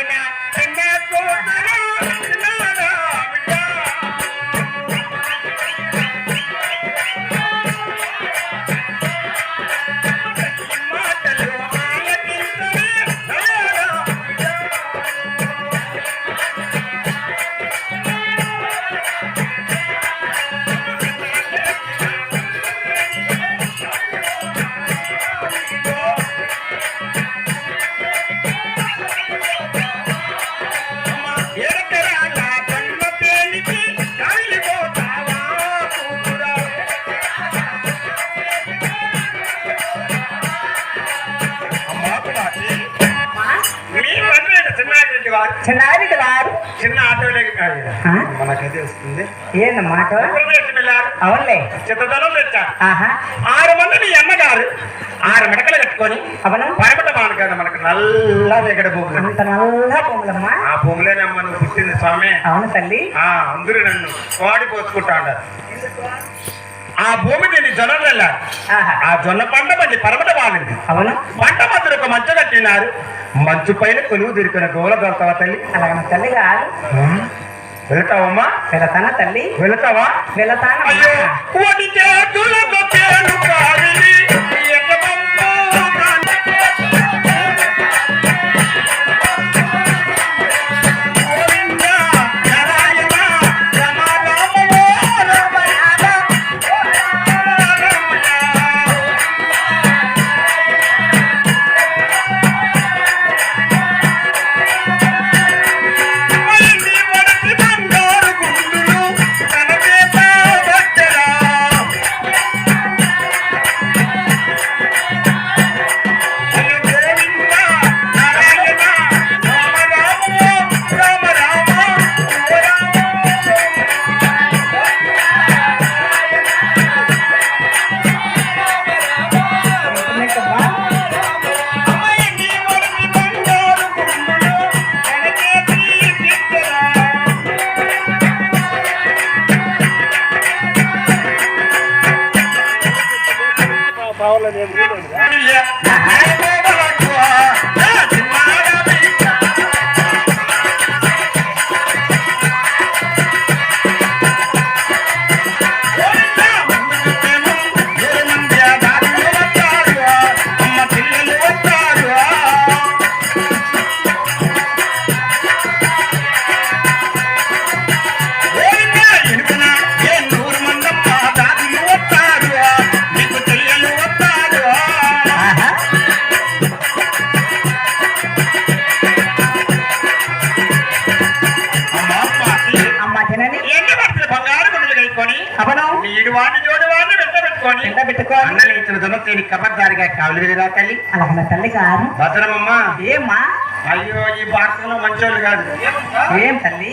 যেটা వారు చిన్న ఆటోలోకి కాదు? మనకైతే వస్తుంది ఏంది మాట? అవునులే. చిత్తదనం ఆరు మంది అమ్మగారు. ఆరు మిడకలు కట్టుకొని అవును? పరమట మాను కదా మనకు నల్ల ఎగడ భూములు. అంత నల్ల పొమ్మలమ్మా ఆ భూములేనమ్మ నువ్వు పుట్టింది స్వామి. అవును తల్లి. ఆ అందరూ నన్ను వాడి పోసుకుంటా ఆ భూమి దీన్ని జొన్నలు వెళ్ళారు. ఆహా. ఆ జొన్న పంట మంది పరమట అవును. పంట ఒక మంచు కట్టినారు మంచు పైన కొలువు దొరికిన గోల దొరకవా తల్లి? అలాగన తల్లి గారు వెళ్తావమ్మా? వెళతానా తల్లి? వెళ్తావా? వెళతానా అయ్యో Paola ni el నీడు వాడిని జోడు వాడిని వెంట పెట్టుకొని ఎండ పెట్టుకోవాలి అన్నలు ఇచ్చిన దున్నతేని కబద్దారిగా కావులు విడిరా తల్లి? అలాగన తల్లి గారు భద్రమమ్మ. ఏమ్మా? అయ్యో ఈ భారతంలో మంచోళ్ళు కాదు. ఏం తల్లి?